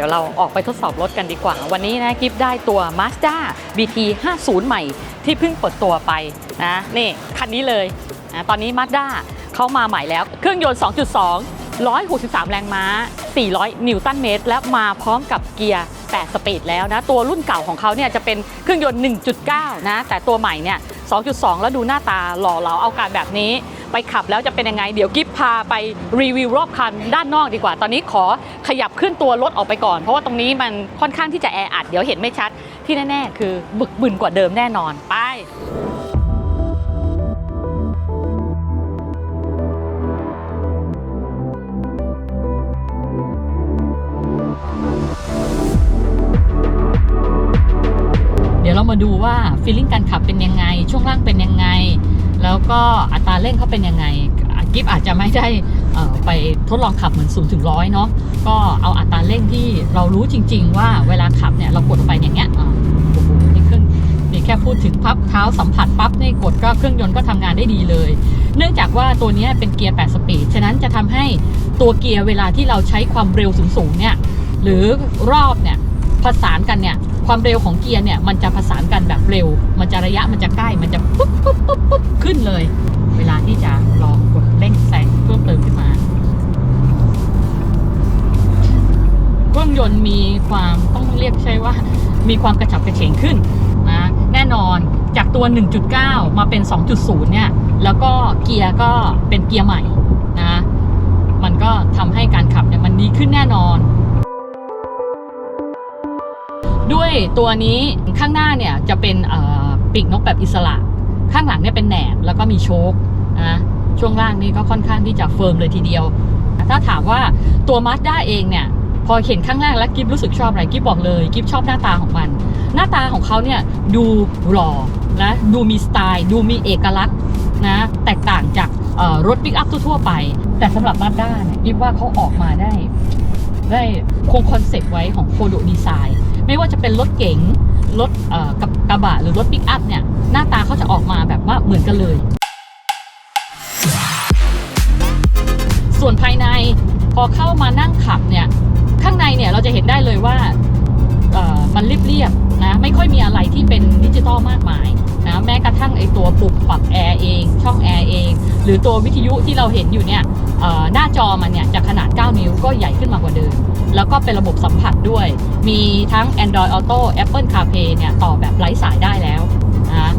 เดี๋ยวเราออกไปทดสอบรถกันดีกว่า วันนี้นะกิฟได้ตัว Mazda BT 50ใหม่ที่เพิ่งเปิดตัวไปนะนี่คันนี้เลยนะตอนนี้ Mazda เข้ามาใหม่แล้ว เครื่องยนต์ 2.2 163 แรงม้า 400 นิวตันเมตร และมาพร้อมกับเกียร์ 8 สปีดแล้วนะ ตัวรุ่นเก่าของเขาเนี่ยจะเป็นเครื่องยนต์ 1.9 นะ แต่ตัวใหม่เนี่ย 2.2 แล้วดูหน้าตาหล่อเหลาเอาการแบบนี้ ไปขับแล้วจะเป็นยังไง เดี๋ยวกิฟพาไปรีวิวรอบคันด้านนอกดีกว่า ตอนนี้ขอขยับขึ้นตัวรถออกไปก่อน เพราะว่าตรงนี้มันค่อนข้างที่จะแออัดเดี๋ยวเห็นไม่ชัดที่แน่ๆ คือบึกบึนกว่าเดิมแน่นอนไปเดี๋ยวเรามาดูว่าฟีลลิ่งการขับเป็นยังไง ช่วงล่างเป็นยังไง แล้วก็อัตราเร่งเขาเป็นยังไงกิฟอาจจะไม่ได้ไปทดลองขับเหมือน0ูนถึงร้อยเนาะก็เอาอัตราเร่งที่เรารู้จริง ๆ ว่าเวลาขับเนี่ยเรากดลงไปอย่างเงี้ยโอ้โหนี่ขึ้นนี่แค่พูดถึงพับเท้าสัมผัสปั๊บนี่กดก็เครื่องยนต์ก็ทำงานได้ดีเลย เนื่องจากว่าตัวเนี้ยเป็นเกียร์ 8 สปีด ฉะนั้นจะทำให้ตัวเกียร์เวลาที่เราใช้ความเร็วสูงๆเนี่ยหรือรอบเนี่ย ผสานกันเนี่ย ความเร็วของเกียร์เนี่ย มันจะผสานกันแบบเร็ว มันจะระยะมันจะใกล้ มันจะปุ๊บปุ๊บปุ๊บปุ๊บขึ้นเลย เวลาที่จะลองกดเร่งแซงเพิ่มเติมขึ้นมา เครื่องยนต์มีความต้องเรียกใช่ว่า มีความกระฉับกระเฉงขึ้นนะแน่นอนจากตัว 1.9 มาเป็น 2.0 เนี่ย แล้วก็เกียร์ก็เป็นเกียร์ใหม่นะ มันก็ทำให้การขับเนี่ยมันดีขึ้นแน่นอน ด้วยตัวนี้ข้างหน้าเนี่ยจะเป็นปีกนกแบบอิสระ ข้างหลังเนี่ยเป็นแหนบแล้วก็มีโชคนะช่วงล่างนี้ก็ค่อนข้างที่จะเฟิร์มเลยทีเดียว ถ้าถามว่าตัวมาสด้าเองเนี่ยพอเห็นข้างแรกแล้วกิฟรู้สึกชอบอะไรกิฟบอกเลยกิฟชอบหน้าตาของมัน หน้าตาของเขาเนี่ยดูหล่อและดูมีสไตล์ ดูมีเอกลักษณ์นะแตกต่างจากรถปิกอัพทั่วๆไป แต่สำหรับมาสด้าเนี่ยกิฟว่าเขาออกมาได้ ได้คงคอนเซปต์ไว้ของโคโดดีไซน์ ไม่ว่าจะเป็นรถเก๋งรถกับกระบะหรือรถปิกอัพเนี่ยหน้าตาเขาจะออกมาแบบว่าเหมือนกันเลย ส่วนภายในพอเข้ามานั่งขับเนี่ยข้างในเนี่ยเราจะเห็นได้เลยว่ามันเรียบๆนะไม่ค่อยมีอะไรที่เป็นดิจิตอลมากมายนะแม้กระทั่งไอตัวปุ่มปรับแอร์เองช่องแอร์เอง หรือตัววิทยุที่เราเห็นอยู่เนี่ยหน้าจอมันเนี่ยจากขนาด 9 นิ้วก็ใหญ่ขึ้นมากว่าเดิม แล้วก็เป็นระบบสัมผัสด้วย มีทั้ง Android Auto Apple CarPlay เนี่ยต่อแบบไร้สายได้แล้วนะ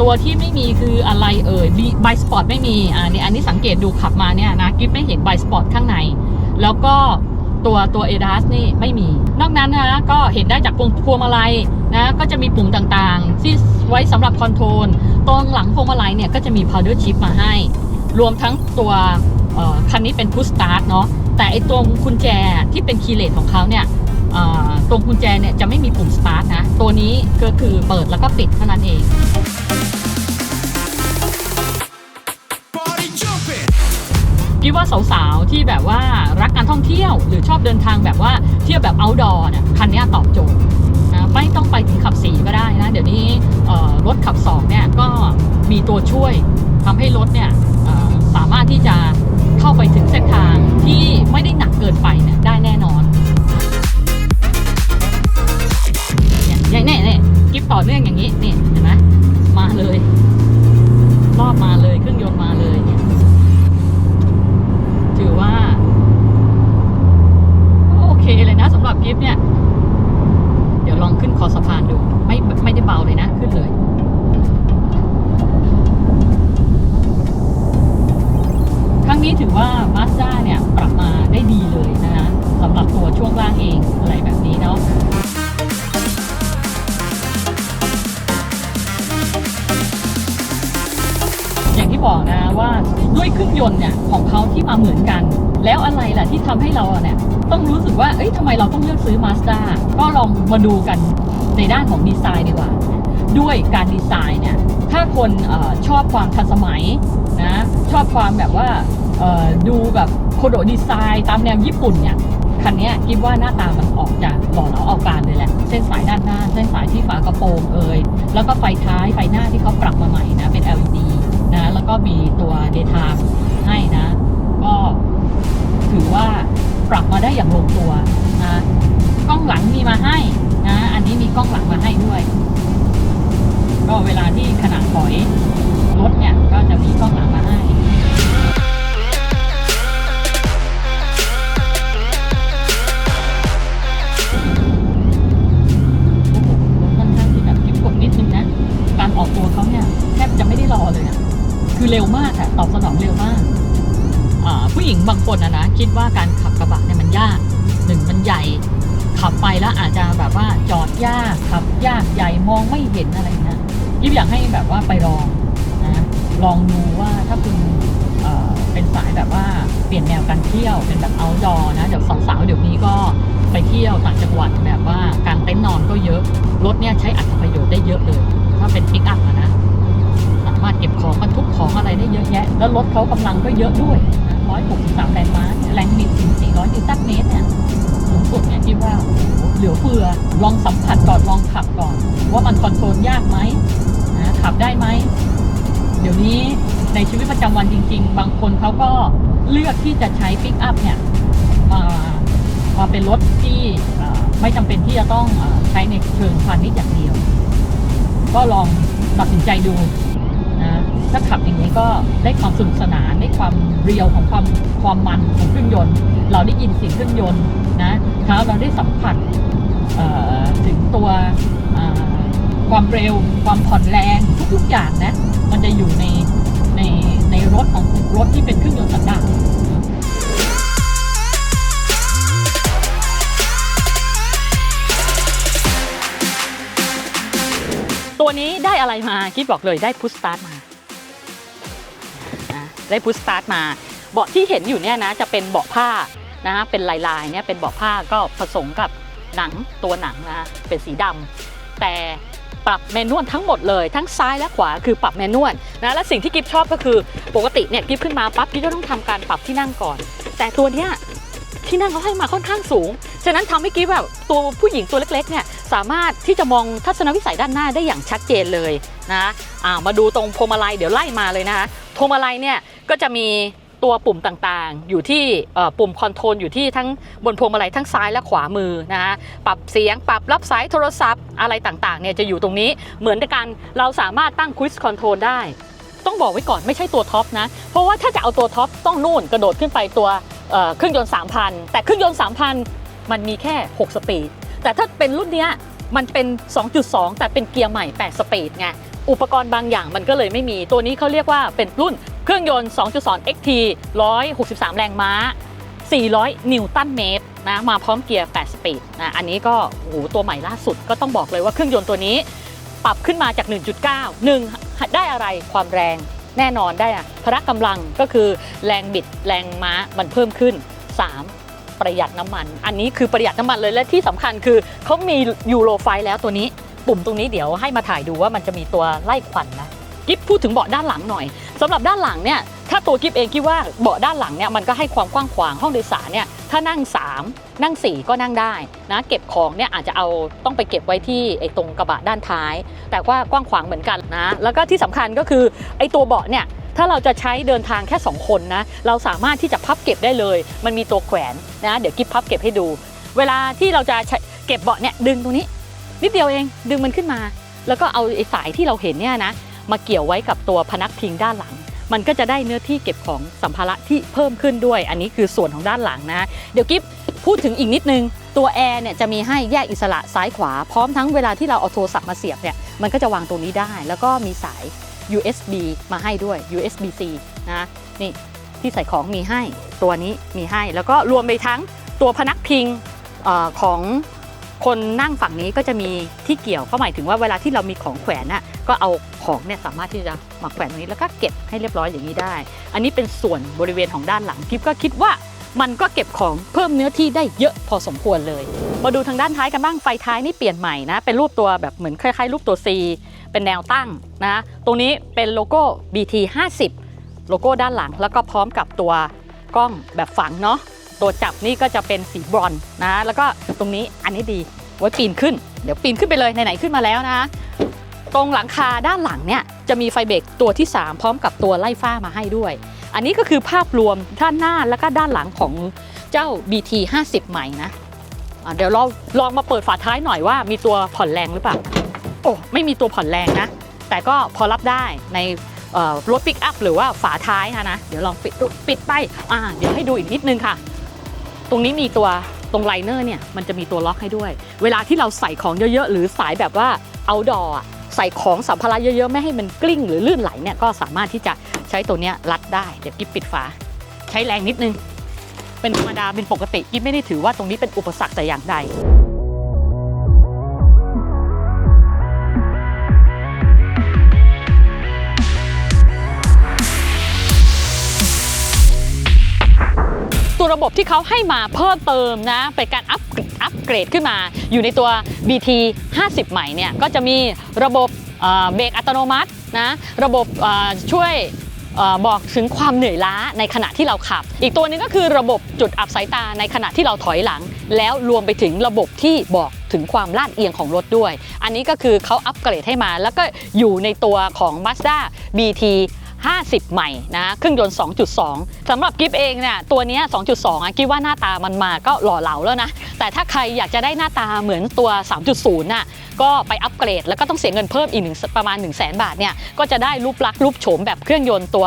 ตัวที่ไม่มีคืออะไรเอ่ยไบสปอร์ตไม่มีอ่านี่อันนี้สังเกตดูขับมาเนี่ยนะกิฟไม่เห็นไบสปอร์ตข้างใน แล้วก็ตัวตัว a d a s นี่ไม่มี นอกนั้นนะก็เห็นได้จากพวงพวงมาลัยนะก็จะมีปุ่มต่างๆ ที่ไว้สำหรับคอนโทรลตรงหลังพวงมาลัยเนี่ยก็จะมี powder chip มาให้ รวมทั้งตัวคันนี้เป็น push start เนาะแต่ไอตัวกุญแจที่เป็นคีย์เลสของเขาเนี่ย ตรงกุญแจเนี่ยจะไม่มีปุ่ม start นะ ตัวนี้ก็คือเปิดแล้วก็ปิดเท่านั้นเองคิดว่าสาวๆ ที่แบบว่ารักการท่องเที่ยว หรือชอบเดินทางแบบว่าเที่ยวแบบ outdoor เนี่ยคันนี้ตอบโจทย์นะไม่ต้องไปถึงขับสีก็ได้นะ เดี๋ยวนี้รถขับสองเนี่ยก็มีตัวช่วยทำให้รถเนี่ยสามารถที่จะเข้าไปถึงเส้นทางที่ไม่ได้หนักเกินไปเนี่ย นี่ยเนี่ยเนี่กิฟต่อเนื่องอย่างนี้นี่เห็นไหมมาเลยรอบมาเลยเครื่องยนต์มาเลยเนี่ยถือว่า โอเคเลยนะสำหรับกิฟต์เนี่ย เดี๋ยวลองขึ้นคอสะพานดู ไม่ไม่ได้เบาเลยนะ ขึ้นเลยครั้งนี้ถือว่ามาสด้าเนี่ย ปรับมาได้ดีเลยนะฮะสำหรับตัวช่วงล่างเองอะไรแบบนี้เนาะ ที่บอกนะว่าด้วยเครื่องยนต์เนี่ยของเขาที่มาเหมือนกัน แล้วอะไรล่ะที่ทำให้เราเนี่ยต้องรู้สึกว่าเอ้ยทำไมเราต้องเลือกซื้อ Mazda ก็ลองมาดูกันในด้านของดีไซน์ดีกว่า ด้วยการดีไซน์เนี่ยถ้าคนอชอบความทันสมัยนะชอบความแบบว่าดูแบบโคโดดีไซน์ตามแนวญี่ปุ่นเนี่ยคันนี้คิดว่าหน้าตามันออกจากหล่อเหลาเอาการเลยแหละ เส้นสายด้านหน้า เส้นสายที่ฝากระโปรงเอ่ยแล้วก็ไฟท้ายไฟหน้าที่เขาปรับมาใหม่นะ เป็น LED นะแล้วก็มีตัว daytime ให้นะ ก็ถือว่าปรับมาได้อย่างลงตัวนะกล้องหลังมีมาให้นะ อันนี้มีกล้องหลังมาให้ด้วย ก็เวลาที่ขนาดถอยรถเนี่ยก็จะมีกล้องหลังมา บางคนอะนะคิดว่าการขับกระบะเนี่ยมันยากหนึ่งมันใหญ่ ขับไปแล้วอาจจะแบบว่าจอดยากขับยากใหญ่มองไม่เห็นอะไรนะยิบอยากให้แบบว่าไปลองนะลองดูว่าถ้าคุณเเป็นสายแบบว่าเปลี่ยนแนวการเที่ยวเป็นแบบเอาดอนะเดี๋ยวสาวๆเดี๋ยวนี้ก็ไปเที่ยวต่างจังหวัดแบบว่าการเต็นท์นอนก็เยอะรถเนี่ยใช้อัตประโยชน์ได้เยอะเลย ถ้าเป็นปิกอัพนะสามารถเก็บของบรรทุกของอะไรได้เยอะแยะ แล้วรถเขากำลังก็เยอะด้วย 163แรงม้าแรงบิดถึง400นิวตันเมตรเนี่ยสูงสุดเนี่ยคิดว่าเหลือเฟือลองสัมผัสก่อนลองขับก่อน ว่ามันคอนโทรลยากไหมนะขับได้ไหม เดี๋ยวนี้ในชีวิตประจำวันจริง ๆ บางคนเขาก็เลือกที่จะใช้ปิกอัพเนี่ยมามาเป็นรถที่ไม่จำเป็นที่จะต้องใช้ในเชิงพาณิชย์อย่างเดียว ก็ลองตัดสินใจดู นะถ้าขับอย่างนี้ก็ได้ความสนุกสนานได้ความเรียวของความความมันของเครื่องยนต์ เราได้ยินเสียงเครื่องยนต์นะครับเราได้สัมผัสถึงตัวความเร็ว ความผ่อนแรงทุกๆอย่างนะ มันจะอยู่ในในในรถของรถที่เป็นเครื่องยนต์สันดาป ตัวนี้ได้อะไรมาคิดบอกเลยได้พุชสตาร์ทมาได้พุชสตาร์ทมาเบาะที่เห็นอยู่เนี่ยนะจะเป็นเบาะผ้านะฮะเป็นลายๆเนี่ยเป็นเบาะผ้าก็ผสมกับหนังตัวหนังนะเป็นสีดำแต่ปรับแมนนวลทั้งหมดเลยทั้งซ้ายและขวาคือปรับแมนนวลนะและสิ่งที่กิฟชอบก็คือปกติเนี่ยกิฟขึ้นมาปั๊บกิฟจะต้องทำการปรับที่นั่งก่อน แต่ตัวเนี้ยที่นั่งเขาให้มาค่อนข้างสูง ฉะนั้นทำให้กิฟแบบตัวผู้หญิงตัวเล็กๆเนี่ย สามารถที่จะมองทัศนวิสัยด้านหน้าได้อย่างชัดเจนเลยนะอ่ามาดูตรงพวงมาลัยเดี๋ยวไล่มาเลยนะคะพวงมาลัยเนี่ยก็จะมีตัวปุ่มต่างๆ อยู่ที่ปุ่มคอนโทรลอยู่ที่ทั้งบนพวงมาลัยทั้งซ้ายและขวามือนะคะปรับเสียงปรับรับสายโทรศัพท์อะไรต่างๆเนี่ยจะอยู่ตรงนี้เหมือนกันเราสามารถตั้งควิสคอนโทรลได้ ต้องบอกไว้ก่อนไม่ใช่ตัวท็อปนะ เพราะว่าถ้าจะเอาตัวท็อปต้องนู่นกระโดดขึ้นไปตัวเอ่อเครื่องยนต์ 3,000 แต่เครื่องยนต์ 3,000 มันมีแค่ 6 สปีด แต่ถ้าเป็นรุ่นเนี้ยมันเป็น 2.2 แต่เป็นเกียร์ใหม่ 8 สปีดไง อุปกรณ์บางอย่างมันก็เลยไม่มี ตัวนี้เขาเรียกว่าเป็นรุ่นเครื่องยนต์ 2.2 XT 163 แรงม้า 400 นิวตันเมตรนะ มาพร้อมเกียร์ 8 สปีดนะ อันนี้ก็โอ้โหตัวใหม่ล่าสุดก็ต้องบอกเลยว่าเครื่องยนต์ตัวนี้ ปรับขึ้นมาจาก 1.9 1 ได้อะไรความแรงแน่นอนได้อะพละกำลังก็คือแรงบิดแรงม้ามันเพิ่มขึ้น 3 ประหยัดน้ำมัน อันนี้คือประหยัดน้ำมันเลยและที่สำคัญคือเขามียูโรไฟแล้วตัวนี้ ปุ่มตรงนี้เดี๋ยวให้มาถ่ายดูว่ามันจะมีตัวไล่ควันนะกิฟพูดถึงเบาะด้านหลังหน่อยสำหรับด้านหลังเนี่ยถ้าตัวกิฟเองคิดว่าเบาะด้านหลังเนี่ยมันก็ให้ความกว้างขวางห้องโดยสารเนี่ย ถ้านั่ง 3 นั่ง 4 ก็นั่งได้นะเก็บของเนี่ยอาจจะเอาต้องไปเก็บไว้ที่ไอ้ตรงกระบะด้านท้าย แต่ว่ากว้างขวางเหมือนกันนะ แล้วก็ที่สำคัญก็คือไอ้ตัวเบาะเนี่ยถ้าเราจะใช้เดินทางแค่ 2 คนนะเราสามารถที่จะพับเก็บได้เลย มันมีตัวแขวนนะเดี๋ยวกิ๊บพับเก็บให้ดู เวลาที่เราจะเก็บเบาะเนี่ยดึงตรงนี้ นิดเดียวเองดึงมันขึ้นมา แล้วก็เอาไอ้สายที่เราเห็นเนี่ยนะมาเกี่ยวไว้กับตัวพนักพิงด้านหลัง มันก็จะได้เนื้อที่เก็บของสัมภาระที่เพิ่มขึ้นด้วย อันนี้คือส่วนของด้านหลังนะ เดี๋ยวกิ๊บพูดถึงอีกนิดนึง ตัวแอร์เนี่ยจะมีให้แยกอิสระซ้ายขวา พร้อมทั้งเวลาที่เราเอาโทรศัพท์มาเสียบเนี่ยมันก็จะวางตรงนี้ได้ แล้วก็มีสาย USB มาให้ด้วย USB-C นะนี่ที่ใส่ของมีให้ตัวนี้มีให้ แล้วก็รวมไปทั้งตัวพนักพิงอของคนนั่งฝั่งนี้ก็จะมีที่เกี่ยวก็หมายถึงว่าเวลาที่เรามีของแขวนน่ะ ก็เอาของเนี่ยสามารถที่จะมาแขวนตรงนี้แล้วก็เก็บให้เรียบร้อยอย่างนี้ได้ อันนี้เป็นส่วนบริเวณของด้านหลังทิปก็คิดว่ามันก็เก็บของเพิ่มเนื้อที่ได้เยอะพอสมควรเลย มาดูทางด้านท้ายกันบ้างไฟท้ายนี่เปลี่ยนใหม่นะ เป็นรูปตัวแบบเหมือนคล้ายๆ รูปตัว C เป็นแนวตั้งนะ ตรงนี้เป็นโลโก้ BT 50โลโก้ด้านหลัง แล้วก็พร้อมกับตัวกล้องแบบฝังเนาะตัวจับนี่ก็จะเป็นสีบรอนนะ แล้วก็ตรงนี้อันนี้ดีไว้ปีนขึ้น เดี๋ยวปีนขึ้นไปเลยไหนๆขึ้นมาแล้วนะ ตรงหลังคาด้านหลังเนี่ยจะมีไฟเบรกตัวที่ 3 พร้อมกับตัวไล่ฟ้ามาให้ด้วย อันนี้ก็คือภาพรวมด้านหน้าแล้วก็ด้านหลังของเจ้า BT 50ใหม่นะะเดี๋ยวเราลองมาเปิดฝาท้ายหน่อยว่ามีตัวผ่อนแรงหรือเปล่า โอ้ไม่มีตัวผ่อนแรงนะ แต่ก็พอรับได้ในรถปิกอัพหรือว่าฝาท้ายค่ะนะเดี๋ยวลองปิดปิดไปอ่าเดี๋ยวให้ดูอีกนิดนึงค่ะ ตรงนี้มีตัวตรงไลเนอร์เนี่ยมันจะมีตัวล็อกให้ด้วย เวลาที่เราใส่ของเยอะๆ หรือสายแบบว่าเอาดอ ใส่ของสัมภาระเยอะๆ ไม่ให้มันกลิ้งหรือลื่นไหลเนี่ยก็สามารถที่จะใช้ตัวเนี้ยรัดได้ เดี๋ยวกิ๊บปิดฝา ใช้แรงนิดนึง เป็นธรรมดาเป็นปกติกิ๊บไม่ได้ถือว่าตรงนี้เป็นอุปสรรคแต่อย่างใด ตัวระบบที่เขาให้มาเพิ่มเติมนะเป็นการอัพอัพเกรดขึ้นมา อยู่ในตัว BT 50 ใหม่เนี่ยก็จะมีระบบเบรกอัตโนมัตินะระบบช่วยอบอกถึงความเหนื่อยล้าในขณะที่เราขับ อีกตัวนึงก็คือระบบจุดอับสายตาในขณะที่เราถอยหลัง แล้วรวมไปถึงระบบที่บอกถึงความลาดเอียงของรถด้วย อันนี้ก็คือเขาอัปเกรดให้มา แล้วก็อยู่ในตัวของ Mazda BT 50 ใหม่นะเครื่องยนต์ 2.2สำหรับกิฟเองเนี่ยตัวนี้ 2.2อะกิฟว่าหน้าตามันมาก็หล่อเหลาแล้วนะ แต่ถ้าใครอยากจะได้หน้าตาเหมือนตัว 3.0น่ะก็ไปอัปเกรด แล้วก็ต้องเสียเงินเพิ่มอีกหนึ่งประมาณ 1 0 0 0 0แบาทเนี่ยก็จะได้รูปลักษณ์รูปโฉมแบบเครื่องยนต์ตัว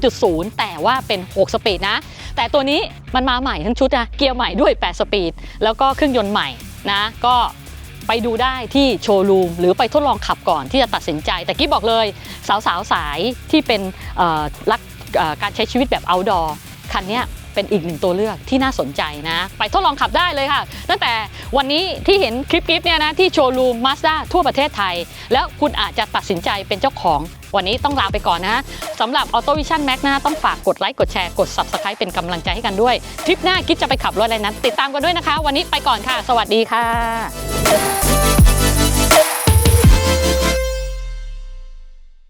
3.0 แต่ว่าเป็น 6 สปีดนะ แต่ตัวนี้มันมาใหม่ทั้งชุดนะเกียร์ใหม่ด้วย 8 สปีด แล้วก็เครื่องยนต์ใหม่นะก็ ไปดูได้ที่โชว์รูมหรือไปทดลองขับก่อนที่จะตัดสินใจ แต่กี้บอกเลยสาวๆสายที่เป็นรักการใช้ชีวิตแบบ outdoor คันเนี้ย เป็นอีกหนึ่งตัวเลือกที่น่าสนใจนะ ไปทดลองขับได้เลยค่ะ ตั้งแต่วันนี้ที่เห็นคลิปกิฟเนี่ยนะที่โชว์รูม Mazda ทั่วประเทศไทย แล้วคุณอาจจะตัดสินใจเป็นเจ้าของ วันนี้ต้องลาไปก่อนนะสำหรับ Auto Vision Max นะต้องฝากกดไลค์กดแชร์กด Subscribe เป็นกำลังใจให้กันด้วยทริปหน้ากิ๊บจะไปขับรถอะไรนั้น ติดตามกันด้วยนะคะ วันนี้ไปก่อนค่ะ สวัสดีค่ะ